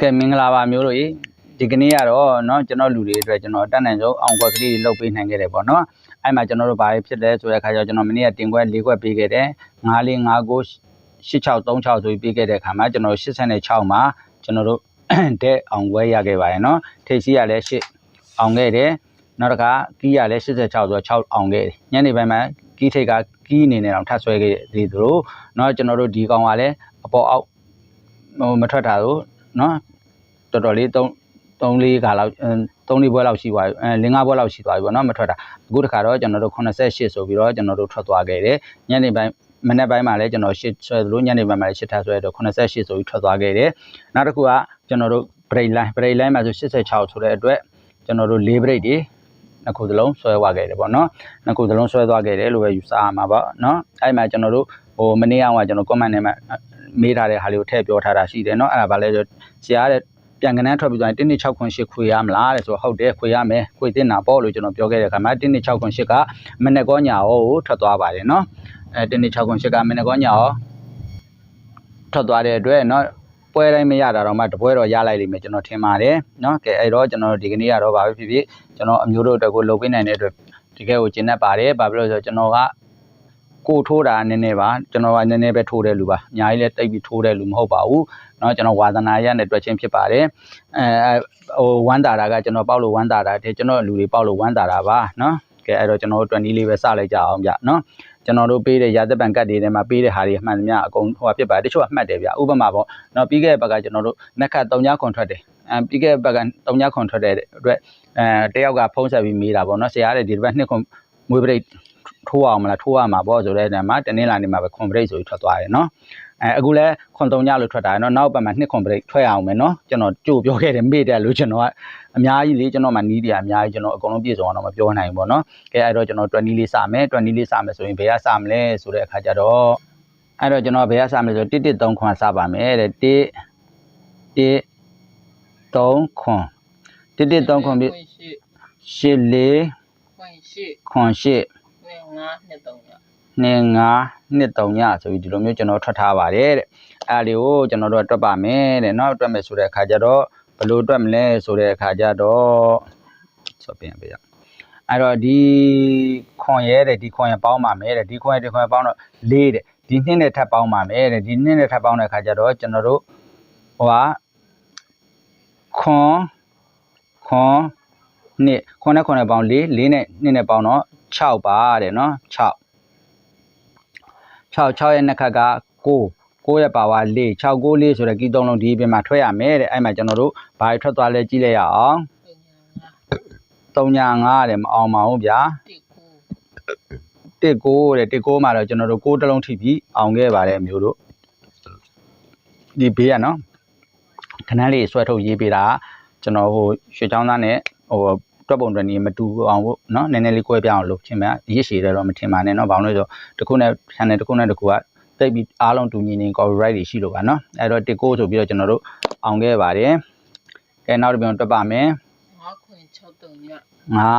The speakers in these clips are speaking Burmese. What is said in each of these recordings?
ကဲမင်္ဂလာပါမျိုးတို့ရေဒီကနေ့ကတော့เนาะကျွန်တော်လူတွေအတွက်ကျွန်တော်အတက်နိုင်ဆုံးအောင်ကွက်ကလေးတွေလုပ်ပေးနိုင်ခဲ့တယ်ပေါ့เนาะအဲ့မှာကျွန်တော်တို့ဘာဖြစ်လဲဆိုတဲ့အခါကျတော့ကျွန်တော်မနေ့ကတင်ခွက်၄ခွက်ပေးခဲ့တယ်9လေး9ကို8636ဆိုပြီးပေးခဲ့တဲ့အခါမှာကျွန်တော်86မှာကျွန်တော်တို့ တဲ့အောင်ခွဲရခဲ့ပါတယ်เนาะထိပ်စီးရလည်း8အောင်ခဲ့တယ်နောက်တစ်ခါကီးရလည်း86ဆိုတော့6အောင်ခဲ့တယ်ညနေပိုင်းမှာကီးထိပ်ကကီးအနေနဲ့တော့ထပ်ဆွဲခဲ့သေးသလိုเนาะကျွန်တော်တို့ဒီကောင်ကလည်းအပေါ်အောက်ဟိုမထွက်တာတို့เนาะ တော်တော်လေး3 3လေးခါလောက်3လေးဘွဲလောက်ရှိသွားပြီအဲ5 5ဘွဲလောက်ရှိသွားပြီပေါ့နော်မထွက်တာအခုတခါတော့ကျွန်တော်တို့88ဆိုပြီးတော့ကျွန်တော်တို့ထွက်သွားခဲ့တယ်ညနေပိုင်းမနေ့ပိုင်းမှာလည်းကျွန်တော်8ဆွဲသလိုညနေပိုင်းမှာလည်း8ထပ်ဆွဲတော့88ဆိုပြီးထွက်သွားခဲ့တယ်နောက်တစ်ခုကကျွန်တော်တို့ break line break line မှာဆို86ဆိုတဲ့အတွက်ကျွန်တော်တို့4 break တွေနှစ်ခုသလုံးဆွဲသွားခဲ့တယ်ပေါ့နော်နှစ်ခုသလုံးဆွဲသွားခဲ့တယ်လို့ပဲယူဆရမှာပေါ့နော်အဲ့မှာကျွန်တော်တို့ဟိုမနေ့ကကျွန်တော် comment ထဲမှာမေးထားတဲ့ဟာလေးကိုထည့်ပြောထားတာရှိတယ်เนาะအဲ့ဒါဗာလဲဆိုဆရာတဲ့ ပြန်ကနန်းထွက်ပြီးသွားရင်1နှစ်6ခွန်8ခွေရမလားတဲ့ဆိုတော့ဟုတ်တယ်ခွေရမယ်ခွေတင်တာပေါ့လို့ကျွန်တော်ပြောခဲ့တဲ့အခါမှာ1နှစ်6ခွန်8ကမနေ့ကောညာရောကိုထွက်သွားပါတယ်เนาะအဲ1နှစ်6ခွန်8ကမနေ့ကောညာရောထွက်သွားတဲ့အတွက်เนาะပွဲတိုင်းမရတာတော့မှတပွဲတော့ရလိုက်လိမ့်မယ်ကျွန်တော်ထင်ပါတယ်เนาะကဲအဲ့တော့ကျွန်တော်ဒီကနေ့ကတော့ဗာပဲဖြစ်ဖြစ်ကျွန်တော်အမျိုးတို့အတွက်ကိုလုပ်ပေးနိုင်တဲ့အတွက်တကယ်ကိုကျင်းတတ်ပါတယ်ဘာဖြစ်လို့လဲဆိုတော့ကျွန်တော်က ကိုထိုးတာနည်းနည်းပါကျွန်တော်ကနည်းနည်းပဲထိုးတဲ့လူပါအများကြီးလည်းတိတ်ပြီးထိုးတဲ့လူမဟုတ်ပါဘူးเนาะကျွန်တော်ဝါသနာရနဲ့တွေ့ချင်းဖြစ်ပါတယ်အဲဟိုဝမ်းတာတာကကျွန်တော်ပေါက်လို့ဝမ်းတာတာတဲ့ကျွန်တော်လူတွေပေါက်လို့ဝမ်းတာတာပါเนาะကဲအဲ့တော့ကျွန်တော်တို့20လေးပဲစလိုက်ကြအောင်ဗျเนาะကျွန်တော်တို့ပေးတဲ့ရာသက်ပံကတ်တွေထဲမှာပေးတဲ့ဟာတွေအမှန်တမျှအကုန်ဟိုဖြစ်ပါတယ်တချို့အမှတ်တယ်ဗျဥပမာပေါ့เนาะပြီးခဲ့တဲ့ဘက်ကကျွန်တော်တို့နက်ခတ်3ညခွန်ထွက်တယ်အဲပြီးခဲ့တဲ့ဘက်က3ညခွန်ထွက်တဲ့အတွက်အဲတယောက်ကဖုံးဆက်ပြီးမေးတာပေါ့เนาะဆရာတဲ့ဒီတစ်ပတ်နှစ်ခွန်မွေးပရိတ် ထိုးအောင်မလားထိုးရမှာပေါ့ဆိုတဲ့နေရာမှာတနင်္လာနေ့မှာပဲခွန်ဘရိတ်ဆိုပြီးထွက်သွားတယ်နော်အဲအခုလဲခွန်၃ညလို့ထွက်တာနော်နောက်ပတ်မှာနှစ်ခွန်ဘရိတ်ထွက်အောင်မယ်နော်ကျွန်တော်ကြိုပြောခဲ့တယ်မေ့တယ်လို့ကျွန်တော်ကအများကြီးလေကျွန်တော်မှနီးတယ်အများကြီးကျွန်တော်အကုန်လုံးပြည့်စုံအောင်တော့မပြောနိုင်ဘူးပေါ့နော်ကဲအဲ့တော့ကျွန်တော်20လေးစမယ်20လေးစမယ်ဆိုရင်ဘယ်ကစမလဲဆိုတဲ့အခါကျတော့အဲ့တော့ကျွန်တော်ဘယ်ကစမလဲဆို1 1 3ခွန်စပါမယ်တဲ့1 1 3ခွန်1 1 3ခွန်ပြရှိ8 4ခွင့်ရှိခွန်8 2523ည2523ညဆိုပြီးဒီလိုမျိုးကျွန်တော်ထွက်ထားပါတယ်တဲ့အဲ့ဒါလေးကိုကျွန်တော်တို့တွက်ပါမယ်တဲ့နောက်တွက်မယ်ဆိုတဲ့အခါကျတော့ဘယ်လိုတွက်မလဲဆိုတဲ့အခါကျတော့ဆိုပြန်ပြရအဲ့တော့ဒီခွန်ရဲတဲ့ဒီခွန်ရဲပေါင်းပါမယ်တဲ့ဒီခွန်ရဲဒီခွန်ရဲပေါင်းတော့၄တဲ့ဒီနှစ်နဲ့ထပ်ပေါင်းပါမယ်တဲ့ဒီနှစ်နဲ့ထပ်ပေါင်းတဲ့အခါကျတော့ကျွန်တော်တို့ဟိုကခွန်ခွန် နှစ်ခုနဲ့ခုနဲ့ပေါင်း၄၄နဲ့နှစ်နဲ့ပေါင်းတော့6ပါတဲ့နော်6 6 6ရဲ့နှစ်ခါက9 9ရဲ့ပါဝါ4 6 9 4ဆိုတဲ့ကီးသုံးလုံးဒီပြင်မှာထွက်ရမယ်တဲ့အဲ့မှာကျွန်တော်တို့ဘာတွေထွက်သွားလဲကြည့်လိုက်ရအောင်3ညာ5တဲ့မအောင်ပါဘူးဗျာ19တဲ့19မှာတော့ကျွန်တော်တို့6တလုံးထိပြီးအောင်ခဲ့ပါတယ်မျိုးတို့ဒီဘေးကနော်ခဏလေးဆွဲထုတ်ရေးပေးတာကျွန်တော်ဟိုရွှေချောင်းသားနဲ့ ဟိုတွက်ပုံတွက်နေမတူအောင်ဖို့နော်နည်းနည်းလေးကွဲပြားအောင်လုပ်ချင်မှရစ်ရှည်တယ်တော့မထင်ပါနဲ့နော်ဘာလို့လဲဆိုတော့တစ်ခုနဲ့ channel တစ်ခုနဲ့တစ်ခုကတိတ်ပြီးအားလုံးတူညီနေ copyright တွေရှိလို့ပါနော်အဲ့တော့တစ်ကိုဆိုပြီးတော့ကျွန်တော်တို့အောင်ခဲ့ပါတယ်ကဲနောက်တစ်ပြန်တွက်ပါမယ်ငါခွင့်6တုံးရ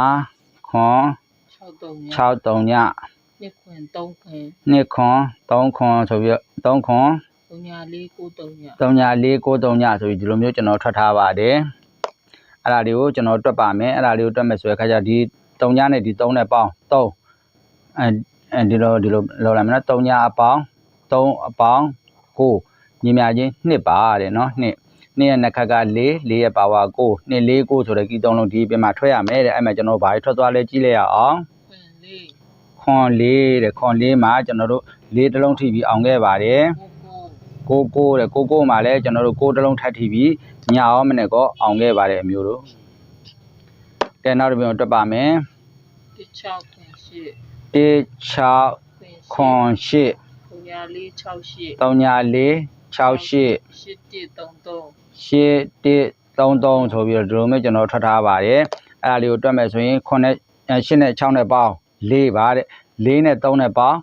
5ခွန်6တုံးရ6တုံညနှစ်ခွင့်3ခွင့်2ခွန်3ခွန်ဆိုပြီးတော့3ခွန်တုံညာလေး9တုံးရ3ည4 9 3ညဆိုပြီးဒီလိုမျိုးကျွန်တော်ထွက်ထားပါတယ် အဲ့ဒါတွေကိုကျွန်တော်တွက်ပါမယ်အဲ့ဒါလေးကိုတွက်မယ်ဆိုတဲ့အခါကျဒီ3ညနဲ့ဒီ3နဲ့ပေါင်း3အဲအဲဒီလိုဒီလိုလောက်လိုက်မယ်နော်3ညအပေါင်း3အပေါင်း9ညီမချင်း2ပါတဲ့နော်2နှစ်ရဲ့နှစ်ခက်က4 4ရဲ့ပါဝါ9 2 4 9ဆိုတဲ့ကီးသုံးလုံးဒီပြင်မှာထွက်ရမယ်တဲ့အဲ့မှာကျွန်တော်ဘာတွေထွက်သွားလဲကြည့်လိုက်ရအောင်ခွင့်လေးခွန်လေးတဲ့ခွန်လေးမှာကျွန်တော်တို့လေးတစ်လုံးထိပြီးအောင်ခဲ့ပါတယ်ကို ကိုကိုကိုတဲ့ကိုကိုမှာလည်းကျွန်တော်တို့ကိုတစ်လုံးထပ်ထိပြီးညအောင်မနဲ့ကောအောင်ခဲ့ပါတယ်အမျိုးတို့ကဲနောက်တစ်ပြန်တွက်ပါမယ်တစ်6ခွင့်ရှိ1 6ခွင့်ရှိခွန်8တုံညာလေး6ရှိ3ညာ4 6ရှစ်တစ်တုံးတုံး8 8 1 3 3ဆိုပြီးတော့ဒီလိုမျိုးကျွန်တော်ထွက်ထားပါတယ်အဲ့ဒါလေးကိုတွက်မယ်ဆိုရင်9နဲ့8နဲ့6နဲ့ပေါင်း4ပါတဲ့4နဲ့3နဲ့ပေါင်း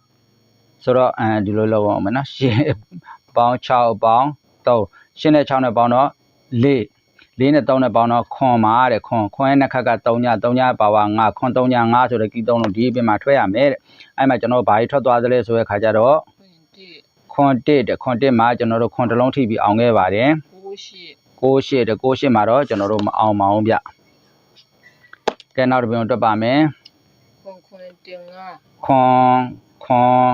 ဆိုတော့အဲဒီလိုလုပ်အောင်မယ်နော်8 ပေါင်း6အပေါင်း3ရှင်းနဲ့6နဲ့ပေါင်းတော့4 4နဲ့3နဲ့ပေါင်းတော့ခွန်ပါတဲ့ခွန်ခွန်ရဲ့နှစ်ခက်က3ည3ညပါဝါ5ခွန်3ည5ဆိုတော့ကီ3လုံးဒီအပြင်မှာထွက်ရမယ်တဲ့အဲ့မှာကျွန်တော်ဘာကြီးထွက်သွားသလဲဆိုတဲ့ခါကျတော့ခွန်1တဲ့ခွန်1မှာကျွန်တော်တို့ခွန်တစ်လုံးထိပြီးအောင်ခဲ့ပါတယ်68 68တဲ့68မှာတော့ကျွန်တော်တို့မအောင်ပါဘူးဗျကဲနောက်တစ်ပြင်တွက်ပါမယ်ခွန်ခွန်တင်5ခွန်ခွန်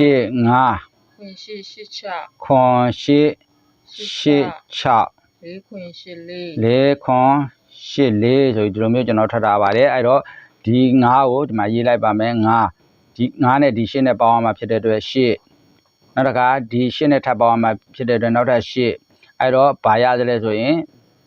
တင်5 ခွင်ရှိရှိချခွန်ရှိရှိချလေးခွင်ရှိလေးလေးခွန်ရှိလေးဆိုဒီလိုမျိုးကျွန်တော်ထပ်ထားပါတယ်အဲ့တော့ဒီငါးကိုဒီမှာရေးလိုက်ပါမယ်ငါးဒီငါးနဲ့ဒီရှင်းနဲ့ပေါင်းအောင်မှာဖြစ်တဲ့အတွက်ရှစ်နောက်တစ်ခါဒီရှင်းနဲ့ထပ်ပေါင်းအောင်မှာဖြစ်တဲ့အတွက်နောက်ထပ်ရှစ်အဲ့တော့ဘာရသလဲဆိုရင်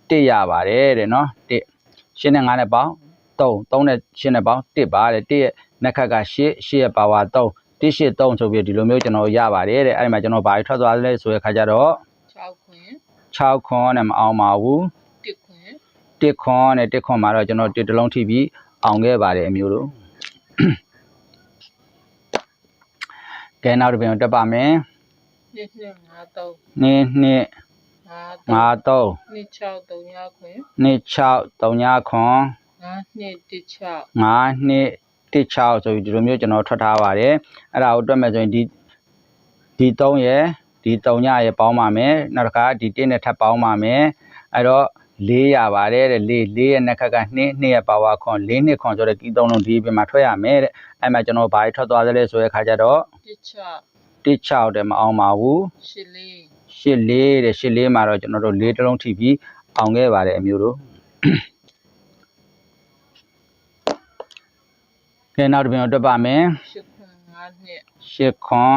1ရပါတယ်တဲ့နော်1ရှင်းနဲ့ငါးနဲ့ပေါင်း3 3နဲ့ရှင်းနဲ့ပေါင်း1ပါတယ်1ရဲ့နှက်ခတ်က8 8ရဲ့ပါဝါ3 တစ်ရှစ်3ဆိုပြီးဒီလိုမျိုးကျွန်တော်ရပါတယ်တဲ့အဲ့ဒီမှာကျွန်တော်ဘာထွက်သွားသလဲဆိုတဲ့ခါကျတော့6ခွန်6ခွန်နဲ့မအောင်ပါဘူး1ခွန်တစ်ခွန်နဲ့တစ်ခွန်မှာတော့ကျွန်တော်တစ်တလုံးထိပြီးအောင်ခဲ့ပါတယ်အမျိုးတို့ကဲနောက်တစ်ပြန်တက်ပါမယ်နှစ်နှစ်ငါတော့နှစ်နှစ်ငါငါတော့သုံးနှစ်6 3ရခွန်နှစ်6 3ညခွန်ငါနှစ်1 6ငါနှစ် တစ်6ဆိုပြီးဒီလိုမျိုးကျွန်တော်ထွက်ထားပါတယ်အဲ့ဒါကိုတွက်မယ်ဆိုရင်ဒီဒီ3ရယ်ဒီ3ညရယ်ပေါင်းပါမယ်နောက်တစ်ခါဒီ1နဲ့ထပ်ပေါင်းပါမယ်အဲ့တော့4ရပါတယ်တဲ့4 4ရဲ့နှစ်ခက်က2 2ရဲ့ပါဝါခွန်4နှစ်ခွန်ဆိုတဲ့ကီးသုံးလုံးဒီပြင်မှာထွက်ရမယ်တဲ့အဲ့မှာကျွန်တော်ဘာထွက်သွားသလဲဆိုတဲ့ခါကျတော့1 6တစ်6တဲ့မအောင်ပါဘူးရှိလေးရှစ်လေးတဲ့ရှစ်လေးမှာတော့ကျွန်တော်တို့လေးတစ်လုံးထိပြီးအောင်ခဲ့ပါတယ်အမျိုးတို့ ကဲနောက်တစ်ပြန်တော့တွက်ပါမယ်ရှစ်ခွန်ငါနှစ်ရှစ်ခွန်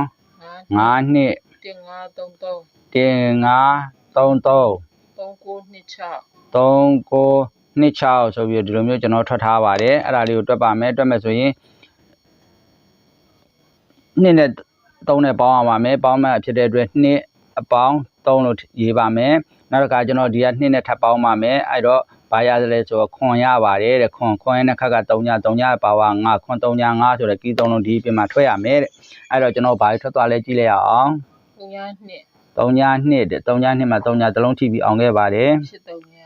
ငါ9နှစ်တင်ငါ3 3တင်9 33 3 9နှစ်6 39နှစ်6ဆိုပြီးဒီလိုမျိုးကျွန်တော်ထွက်ထားပါတယ်အဲ့ဒါလေးကိုတွက်ပါမယ်တွက်မယ်ဆိုရင်နှစ်နဲ့3နဲ့ပေါင်းအောင်ပါမယ်ပေါင်းမှဖြစ်တဲ့အတွက်နှစ်အပေါင်း3လို့ရေးပါမယ်နောက်တစ်ခါကျွန်တော်ဒီကနှစ်နဲ့ထပ်ပေါင်းပါမယ်အဲ့တော့ ဘာရသလဲဆိုတော့ခွန်ရပါတယ်တဲ့ခွန်ခွန်ရဲ့နှစ်ခက်က3ည3ညပါဝါ9ခွန်3ည9ဆိုတဲ့ကီး3လုံးဒီပြင်မှာထွက်ရမယ်တဲ့အဲ့တော့ကျွန်တော်ဘာထွက်သွားလဲကြည့်လိုက်ရအောင်3ရနှစ်3ည2တဲ့3ည2မှာ3ညတစ်လုံးထိပြီးအောင်ခဲ့ပါတယ်ရှစ်3ရ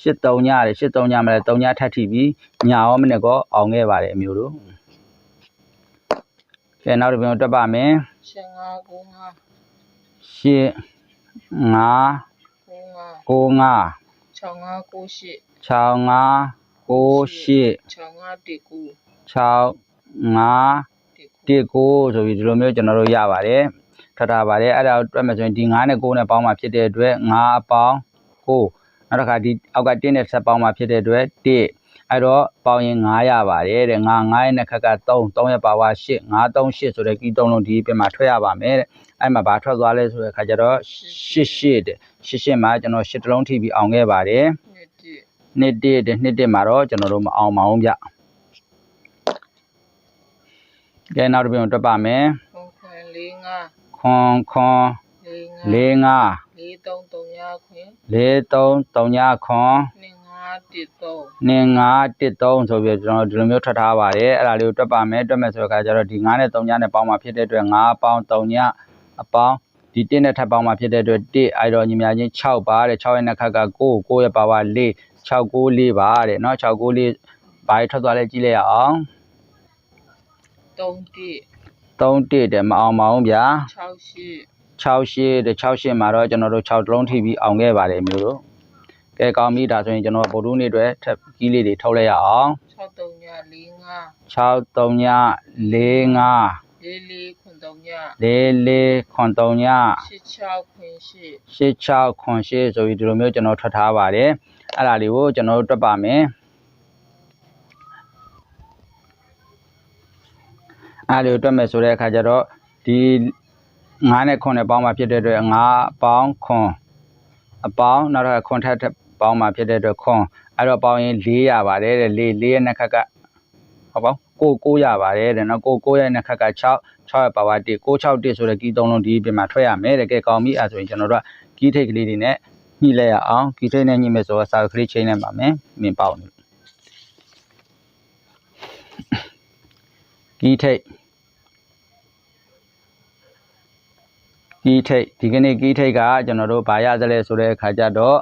ရှစ်3ညတယ်ရှစ်3ညမှာလည်း3ညထပ်ထိပြီးညာရောမနစ်ကောအောင်ခဲ့ပါတယ်အမျိုးတို့ကဲနောက်တစ်ပြန်တွက်ပါမယ်ရှစ်5 9 5ရှစ်5 9 5 9 5 6 5 9 8 6 5 9 8 6 5 1 9 6 5 1 9ဆိုပြီးဒီလိုမျိုးကျွန်တော်တို့ရပါတယ်ထပ်ထားပါတယ်အဲ့ဒါကိုတွက်မယ်ဆိုရင်ဒီ9နဲ့9နဲ့ပေါင်းမှဖြစ်တဲ့အတွက်9အပေါင်း9နောက်တစ်ခါဒီအောက်က1နဲ့ဆက်ပေါင်းမှဖြစ်တဲ့အတွက်1 အဲ့တော့ပေါင်းရင်9ရပါတယ်တဲ့9 9ရဲ့နှစ်ခက်က3 3ရဲ့ပါဝါ8 9 3 8ဆိုတဲ့ကီး3လုံးဒီပြင်မှာထွက်ရပါမယ်တဲ့အဲ့မှာဘာထွက်သွားလဲဆိုတဲ့အခါကျတော့8 8တဲ့8 8မှာကျွန်တော်8တလုံးထိပြီးအောင်ခဲ့ပါတယ်နှစ်1နှစ်တစ်တဲ့နှစ်တစ်မှာတော့ကျွန်တော်တို့မအောင်ပါဘူးဗျကဲနောက်တစ်ပြန်တွက်ပါမယ်ခွန်ခွန်4 5ခွန်ခွန်4၄၅5 4 3 3ရခွင်၄3 3ညခွန် 2 5 1 3 2 5 1 3ဆိုပြီးကျွန်တော်ဒီလိုမျိုးထွက်ထားပါတယ်အဲ့ဒါလေးကိုတွက်ပါမယ်တွက်မယ်ဆိုတော့အခါကျတော့ဒီ9နဲ့3ညနဲ့ပေါင်းမှဖြစ်တဲ့အတွက်9ပေါင်း3ညအပေါင်းဒီ1နဲ့ထပ်ပေါင်းမှဖြစ်တဲ့အတွက်1အဲ့တော့ညီမချင်း6ပါတဲ့6ရဲ့နှစ်ခက်က9 9ရဲ့ပါဝါ4 6 9 4ပါတဲ့เนาะ6 9 4ဘာတွေထွက်သွားလဲကြည့်လိုက်ရအောင် 3 3 1တဲ့မအောင်ပါဘူးဗျာ 1 6 8 6 8တဲ့6 8မှာတော့ကျွန်တော်တို့6တလုံးထိပြီးအောင်ခဲ့ပါတယ်မျိုးတို့ ကဲကောင်းပြီဒါဆိုရင်ကျွန်တော်ဗုဒ္ဓနေ့အတွက်ထပ်ကြီးလေးတွေထုတ်လိုက်ရအောင်6 3ည4 5 6 3ည4 5 4 4ခွန်3ည4 4ခွန်3ည8 6ခွင်8 8 6ခွန်8ဆိုပြီးဒီလိုမျိုးကျွန်တော်ထွက်ထားပါတယ်အဲ့ဒါလေးကိုကျွန်တော်တို့တွက်ပါမယ်အဲ့ဒါလေးကိုတွက်မယ်ဆိုတဲ့အခါကျတော့ဒီ9နဲ့ခွန်နဲ့ပေါင်းมาဖြစ်တဲ့အတွက်9ပေါင်းခွန်အပေါင်းနောက်တော့ခွန်ထပ်ထ ပ်ပေါင်းมาဖြစ်တဲ့အတွက်ခွန်အဲ့တော့ပေါင်းရင်4ရပါတယ်တဲ့4 4ရဲ့နှစ်ခက်ကဟုတ်ပါဘူး9 9ရပါတယ်တဲ့နော်9 9ရဲ့နှစ်ခက်က6 6ရဲ့ပါဝါ1 6 6 1ဆိုတဲ့ကီးသုံးလုံးဒီပြင်မှာထွက်ရမယ်တဲ့ကဲကောင်းပြီအဲ့ဆိုရင်ကျွန်တော်တို့ကကီးထိတ်ကလေးတွေနဲ့ညှိလိုက်ရအောင်ကီးထိတ်နဲ့ညှိမယ်ဆိုတော့စာကလေးချိန်နေပါမယ်မြင်ပေါက်နေကီးထိတ်ကီးထိတ်ဒီကနေ့ကီးထိတ်ကကျွန်တော်တို့ဗာရသလဲဆိုတဲ့အခါကျတော့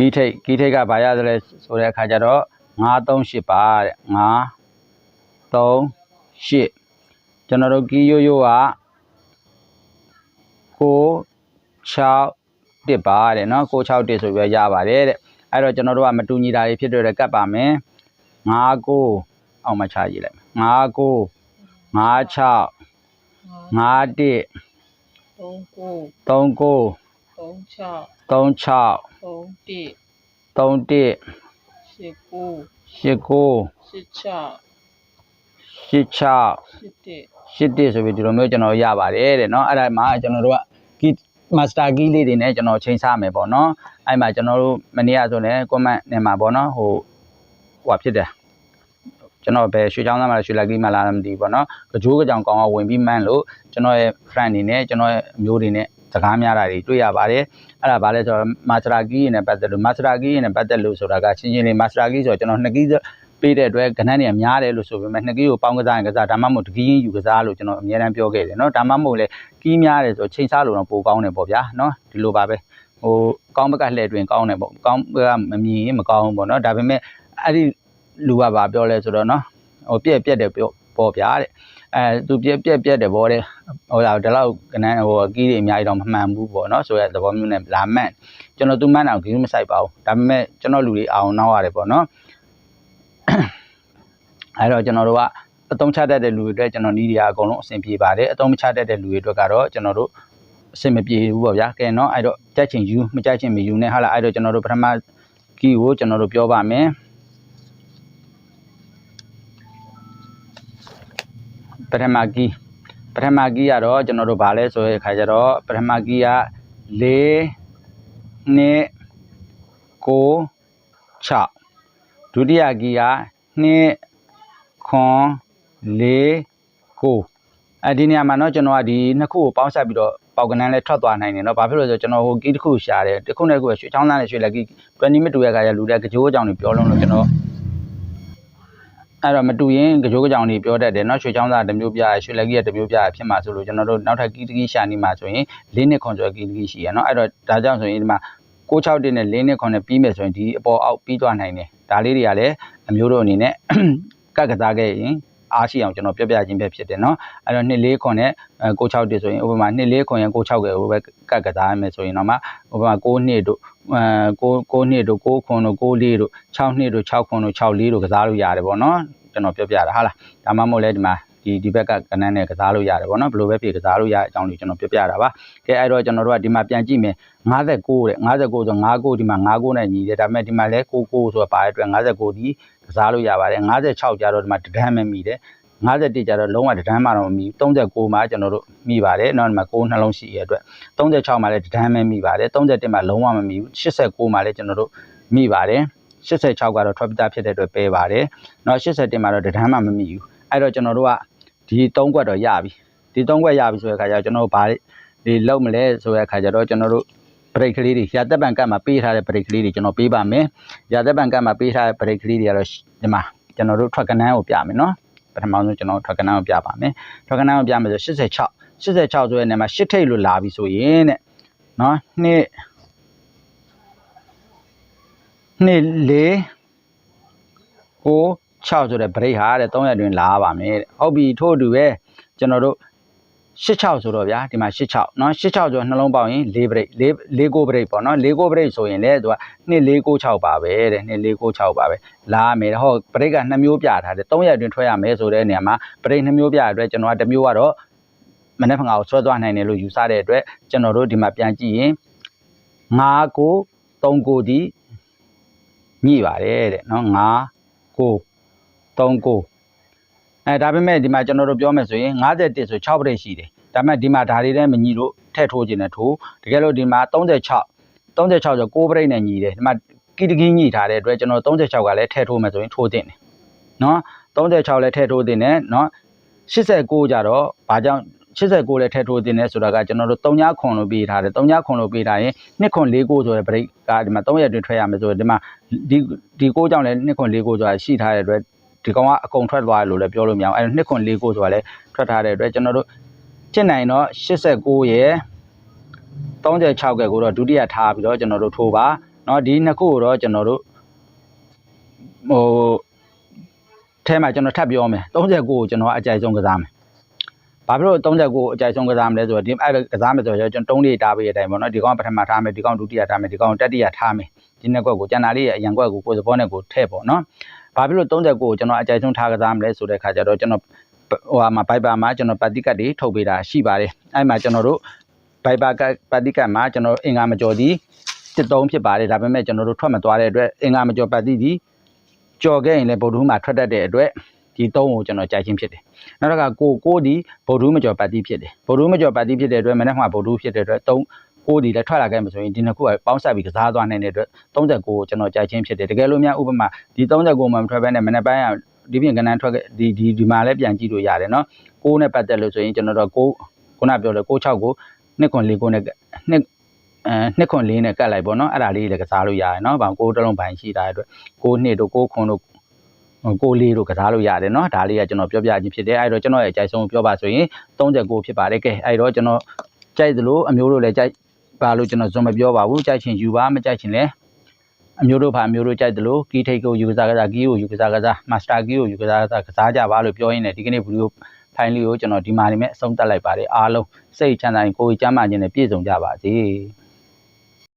ကီးထိတ်ကီးထိတ်ကဗာရသလဲဆိုတဲ့အခါကျတော့938ပါတဲ့9 3 8ကျွန်တော်တို့ကီးရိုးရိုးက6 6တစ်ပါတဲ့နော်6 6တစ်ဆိုပြီးတော့ရပါတယ်တဲ့အဲ့တော့ကျွန်တော်တို့ကမတူညီတာတွေဖြစ်တဲ့ကတ်ပါမယ်9 9အောင်မချရေးလိုက်မယ်9 9 5 6 5 1 သုံးကို 3 9 သုံးချ 3 6 သုံးတိ 3 1 ရှစ်ကို 8 9 ရှစ်ချ 8 6 ရှစ်တိ ရှစ်တစ်ဆိုပြီးဒီလိုမျိုးကျွန်တော်ရပါတယ်တဲ့เนาะအဲ့ဒါမှကျွန်တော်တို့ကကီမာစတာကီလေးတွေနဲ့ကျွန်တော်ချိန်စားမယ်ပေါ့เนาะအဲ့မှာကျွန်တော်တို့မနေ့ကဆိုလည်း comment နဲ့မှာပေါ့เนาะဟိုဟိုဖြစ်တယ်ကျွန်တော်ပဲရွှေချောင်းသားမှာရွှေလက်ကီမှလာမသိဘူးပေါ့เนาะကြိုးကြောင်ကောင်ကဝင်ပြီးမှန်းလို့ကျွန်တော်ရဲ့ friend တွေနဲ့ကျွန်တော်ရဲ့အမျိုးတွေနဲ့ စကားများတာတွေတွေ့ရပါတယ်အဲ့ဒါဘာလဲဆိုတော့မာစတာကီနဲ့ပတ်သက်လို့မာစတာကီနဲ့ပတ်သက်လို့ဆိုတာကချင်းချင်းလေးမာစတာကီဆိုတော့ကျွန်တော်နှစ်ကီးပေးတဲ့အတွက်ကဏ္ဍတွေကများတယ်လို့ဆိုပေမဲ့နှစ်ကီးကိုပေါင်းကစားရင်ကစားဒါမှမဟုတ်တကီးရင်ယူကစားလို့ကျွန်တော်အများအားပြောခဲ့တယ်เนาะဒါမှမဟုတ်လေကီးများတယ်ဆိုတော့ချိန်စားလို့တော့ပိုကောင်းတယ်ပေါ့ဗျာเนาะဒီလိုပါပဲဟိုကောင်းဘက်ကလှည့်တွင်ကောင်းတယ်ပေါ့ကောင်းဘက်ကမမြင်ရင်မကောင်းဘူးပေါ့เนาะဒါပေမဲ့အဲ့ဒီလူကဘာပြောလဲဆိုတော့เนาะဟိုပြက်ပြက်တယ်ပြော ပေါ့ဗျာတဲ့အဲသူပြက်ပြက်ပြက်တယ်ဗောတဲ့ဟိုလာဒီလောက်ကနန်းဟိုကီးတွေအများကြီးတော့မမှန်ဘူးဗောနော်ဆိုရတဲ့သဘောမျိုးနဲ့လာမှန်ကျွန်တော်သူမှန်အောင်ဂီးမဆိုင်ပါဘူးဒါပေမဲ့ကျွန်တော်လူတွေအောင်နောက်ရတယ်ဗောနော်အဲတော့ကျွန်တော်တို့ကအသုံးချတတ်တဲ့လူတွေအတွက်ကျွန်တော်နီးတွေအကုန်လုံးအဆင်ပြေပါတယ်အသုံးမချတတ်တဲ့လူတွေအတွက်ကတော့ကျွန်တော်တို့အဆင်မပြေဘူးပေါ့ဗျာကဲနော်အဲ့တော့ကြက်ချင်ယူမကြက်ချင်မယူနဲ့ဟာလာအဲ့တော့ကျွန်တော်တို့ပထမကီးကိုကျွန်တော်တို့ပြောပါမယ် ပထမကီပထမကီကတော့ကျွန်တော်တို့ဗာလဲဆိုတဲ့အခါကျတော့ပထမကီက၄နှစ်9 6ဒုတိယကီက2ခွန်4 9အဲဒီနေရာမှာเนาะကျွန်တော်ကဒီနှစ်ခုကိုပေါင်းဆက်ပြီးတော့ပေါက်ကနန်းလဲထွက်သွားနိုင်တယ်เนาะဘာဖြစ်လို့လဲဆိုတော့ကျွန်တော်ဟိုကီးတစ်ခုရှာတယ်တစ်ခုနဲ့တစ်ခုရွှေချောင်းသားနဲ့ရွှေလက်ကီး20မိနစ်တူရခါကျလူတဲ့ကြောအကြောင်းတွေပြောလုံးလို့ကျွန်တော် အဲ့တော့မတူရင်ကြောကြောင်တွေပြောတတ်တယ်เนาะရွှေချောင်းသားတစ်မျိုးပြရရွှေလက်ကီးကတစ်မျိုးပြရဖြစ်မှာဆိုလို့ကျွန်တော်တို့နောက်ထပ်ကီးတကီးရှာနေမှာဆိုရင်၄နှစ်ခွန်ကျော်ကီးတကီးရှိရเนาะအဲ့တော့ဒါကြောင့်ဆိုရင်ဒီမှာ661နဲ့4နှစ်ခွန်နဲ့ပြီးမယ်ဆိုရင်ဒီအပေါ်အောက်ပြီးသွားနိုင်တယ်ဒါလေးတွေကလည်းအမျိုးတို့အနေနဲ့ ကတ်ကစားခဲ့ရင် အားရှိအောင်ကျွန်တော်ပြပြချင်းပဲဖြစ်တယ်เนาะအဲ့တော့2 4ခွန်နဲ့6 6ဆိုရင်ဥပမာ2 4ခွန်ရင်6 6ကဲဟိုပဲကတ်ကစားရမယ်ဆိုရင်တော့မှဥပမာ6နှစ်တို့အဲ6 6နှစ်တို့6ခွန်တို့6 4တို့6နှစ်တို့6ခွန်တို့6 4တို့ကစားလို့ရတယ်ပေါ့เนาะကျွန်တော်ပြောပြတာဟာလားဒါမှမဟုတ်လဲဒီမှာ ဒီဒီဘက်ကကဏ္ဍနဲ့ကစားလို့ရတယ်ဗောနော်ဘယ်လိုပဲဖြစ်ကစားလို့ရအကြောင်းလေးကျွန်တော်ပြောပြတာပါကဲအဲ့တော့ကျွန်တော်တို့ကဒီမှာပြန်ကြည့်မယ်59တဲ့59ဆို5ကိုဒီမှာ5ကိုနဲ့ညီတယ်ဒါပေမဲ့ဒီမှာလဲ99ဆိုပါတဲ့အတွက်59ဒီကစားလို့ရပါတယ်56ကြတော့ဒီမှာတဒန်းမမီတယ်51ကြတော့လုံးဝတဒန်းမှတော့မမီ39မှာကျွန်တော်တို့မိပါတယ်နော်ဒီမှာ9နှလုံးရှိရတဲ့အတွက်36မှာလည်းတဒန်းမမီပါတယ်37မှာလုံးဝမမီဘူး89မှာလည်းကျွန်တော်တို့မိပါတယ်86ကတော့ tropical ဖြစ်တဲ့အတွက်ပေးပါတယ်နော်81မှာတော့တဒန်းမှမမီဘူး အဲ့တော့ကျွန်တော်တို့ကဒီ3ခွက်တော့ရပြီဒီ3ခွက်ရပြီဆိုတဲ့အခါကျတော့ကျွန်တော်တို့ဘာဒီလောက်မလဲဆိုတဲ့အခါကျတော့ကျွန်တော်တို့ break ကလေးတွေရာသက်ပံကတ်မှာပေးထားတဲ့ break ကလေးတွေကျွန်တော်ပေးပါမယ်ရာသက်ပံကတ်မှာပေးထားတဲ့ break ကလေးတွေကတော့ဒီမှာကျွန်တော်တို့ထွက်ကနန်းကိုပြမယ်နော်ပထမဆုံးကျွန်တော်ထွက်ကနန်းကိုပြပါမယ်ထွက်ကနန်းကိုပြမယ်ဆို86 86ဆိုတဲ့နေရာမှာ8ထိပ်လို့လာပြီဆိုရင်တဲ့နော်နှစ်နှစ်လေးကို 6ဆိုတဲ့ break ဟာတဲ့300တွင်လာပါမယ်တဲ့ဟုတ်ပြီထို့အတူပဲကျွန်တော်တို့86ဆိုတော့ဗျာဒီမှာ86เนาะ86ဆိုနှလုံးပေါက်ရင်4 break 4 4 go break ပေါ့เนาะ4 go break ဆိုရင်လေသူက2496ပါပဲတဲ့2496ပါပဲလာရမယ်ဟော break က2မျိုးပြထားတယ်300အတွင်းထွက်ရမယ်ဆိုတဲ့နေရာမှာ break 2မျိုးပြတဲ့အတွက်ကျွန်တော်ကတစ်မျိုးကတော့မနေ့ဖငါကိုဆွဲသွားနိုင်တယ်လို့ယူဆတဲ့အတွက်ကျွန်တော်တို့ဒီမှာပြန်ကြည့်ရင်5ကို3ကိုဒီညှိပါတယ်တဲ့เนาะ5ကို 3ကိုအဲဒါပေမဲ့ဒီမှာကျွန်တော်တို့ပြောမယ်ဆိုရင်51ဆို6ပရိတ်ရှိတယ်ဒါပေမဲ့ဒီမှာဒါတွေလည်းမညီလို့ထည့်ထိုးခြင်းနဲ့ထိုးတကယ်လို့ဒီမှာ36 36ဆို6ပရိတ်နဲ့ညီတယ်ဒီမှာကီတကီညီထားတဲ့အတွက်ကျွန်တော်36ကလည်းထည့်ထိုးမယ်ဆိုရင်ထိုးတင်တယ်နော်36လည်းထည့်ထိုးတင်တယ်နော်89ကြတော့ဘာကြောင့်89လည်းထည့်ထိုးတင်တယ်ဆိုတာကကျွန်တော်တို့3ညခွန်လို့ပေးထားတယ်3ညခွန်လို့ပေးထားရင်2ခွန်4ကိုဆိုတဲ့ break ကဒီမှာ3ရက်တွင်ထွက်ရမယ်ဆိုတော့ဒီမှာဒီဒီကိုကြောင့်လည်း2ခွန်4ကိုဆိုတာရှိထားတဲ့အတွက် ဒီကောင်ကအကုန်ထွက်သွားတယ်လို့လည်းပြောလို့မရအောင်အဲ2ခွန်4ကိုဆိုတာလည်းထွက်ထားတဲ့အတွက်ကျွန်တော်တို့ဖြစ်နိုင်တော့89ရဲ့36ကဲကိုတော့ဒုတိယထားပြီးတော့ကျွန်တော်တို့ထိုးပါเนาะဒီနှစ်ခုကိုတော့ကျွန်တော်တို့ဟိုထဲမှာကျွန်တော်ထပ်ပြောမယ်39ကိုကျွန်တော်အကြိုက်ဆုံးကစားမယ် ဘာဖြစ်လို့39အကြိုက်ဆုံးကစားမလဲဆိုတော့ဒီအဲ့ဒါကစားမယ်ဆိုတော့ကျွန်တော်3လေးတားပေးတဲ့အတိုင်းပေါ့နော်ဒီကောင်ပထမထားမယ်ဒီကောင်ဒုတိယထားမယ်ဒီကောင်တတိယထားမယ်ဒီနှစ်ကွက်ကိုကျန်တာလေးရဲ့အရန်ကွက်ကိုကိုယ်စဘောနဲ့ကိုထည့်ပေါ့နော် ဘာဖြစ်လို့39ကိုကျွန်တော်အကြိုက်ဆုံးထားကစားမလဲဆိုတဲ့ခါကျတော့ကျွန်တော်ဟိုဟာမှာဘိုက်ပါမှာကျွန်တော်ပတ်တိကတ်တွေထုတ်ပေးတာရှိပါတယ်အဲ့မှာကျွန်တော်တို့ဘိုက်ပါကပတ်တိကတ်မှာကျွန်တော်အင်္ဂါမကျော်သည်တစ်သုံးဖြစ်ပါတယ်ဒါပေမဲ့ကျွန်တော်တို့ထွက်မသွားတဲ့အတွက်အင်္ဂါမကျော်ပတ်တိသည်ကြော်ခဲ့ရင်လည်းဗုဒ္ဓဟူးမှာထွက်တတ်တဲ့အတွက်ဒီသုံးကိုကျွန်တော်ကြိုက်ချင်းဖြစ်တယ်နောက်တစ်ခါကိုကိုဒီဗုဒ္ဓဦးမကျော်ပတ်တိဖြစ်တယ်ဗုဒ္ဓဦးမကျော်ပတ်တိဖြစ်တဲ့အတွက်မနေ့ကဗုဒ္ဓဦးဖြစ်တဲ့အတွက်3 အိုးဒီလည်းထွက်လာခဲ့မှာဆိုရင်ဒီနှစ်ခုကပေါင်းဆက်ပြီးကစားသွားနိုင်တဲ့အတွက်39ကိုကျွန်တော်ကြိုက်ချင်းဖြစ်တယ်တကယ်လို့များဥပမာဒီ39မှာမထွက်ဘဲနဲ့မနေ့ပိုင်းကဒီပြင်ကဏ္ဍထွက်ဒီဒီဒီမှာလည်းပြန်ကြည့်လို့ရတယ်နော်6နဲ့ပတ်သက်လို့ဆိုရင်ကျွန်တော်တို့6ခုနပြောလို့66ကို2.4ကိုနဲ့2နှစ်ခွန်လေးနဲ့ကတ်လိုက်ပေါ့နော်အဲ့ဒါလေးလည်းကစားလို့ရတယ်နော်ဘာကိုတလုံးပိုင်ရှိတာအတွက်ကိုနှစ်တို့ကိုခွန်တို့ကိုလေးတို့ကစားလို့ရတယ်နော်ဒါလေးကကျွန်တော်ပြောပြခြင်းဖြစ်တယ်အဲ့တော့ကျွန်တော်ရဲ့အကြိုက်ဆုံးပြောပါဆိုရင်39ဖြစ်ပါတယ်ကဲအဲ့တော့ကျွန်တော်ကြိုက်သလိုအမျိုးလိုလည်းကြိုက် ပါလို့ကျွန်တော်ဇွန်မပြောပါဘူးကြိုက်ချင်ယူပါမကြိုက်ချင်လည်းအမျိုးတို့ဖာအမျိုးတို့ကြိုက်သလိုကီးထိတ်ကိုယူကစားကစားကီးကိုယူကစားကစားမာစတာကီးကိုယူကစားကစားကစားကြပါလို့ပြောရင်းနဲ့ဒီကနေ့ဗီဒီယိုဖိုင်လေးကိုကျွန်တော်ဒီမှာနေမဲ့အဆုံးသတ်လိုက်ပါတယ်အားလုံးစိတ်ချမ်းသာရင်ကိုယ်ကျမ်းမာခြင်းနဲ့ပြည့်စုံကြပါစေ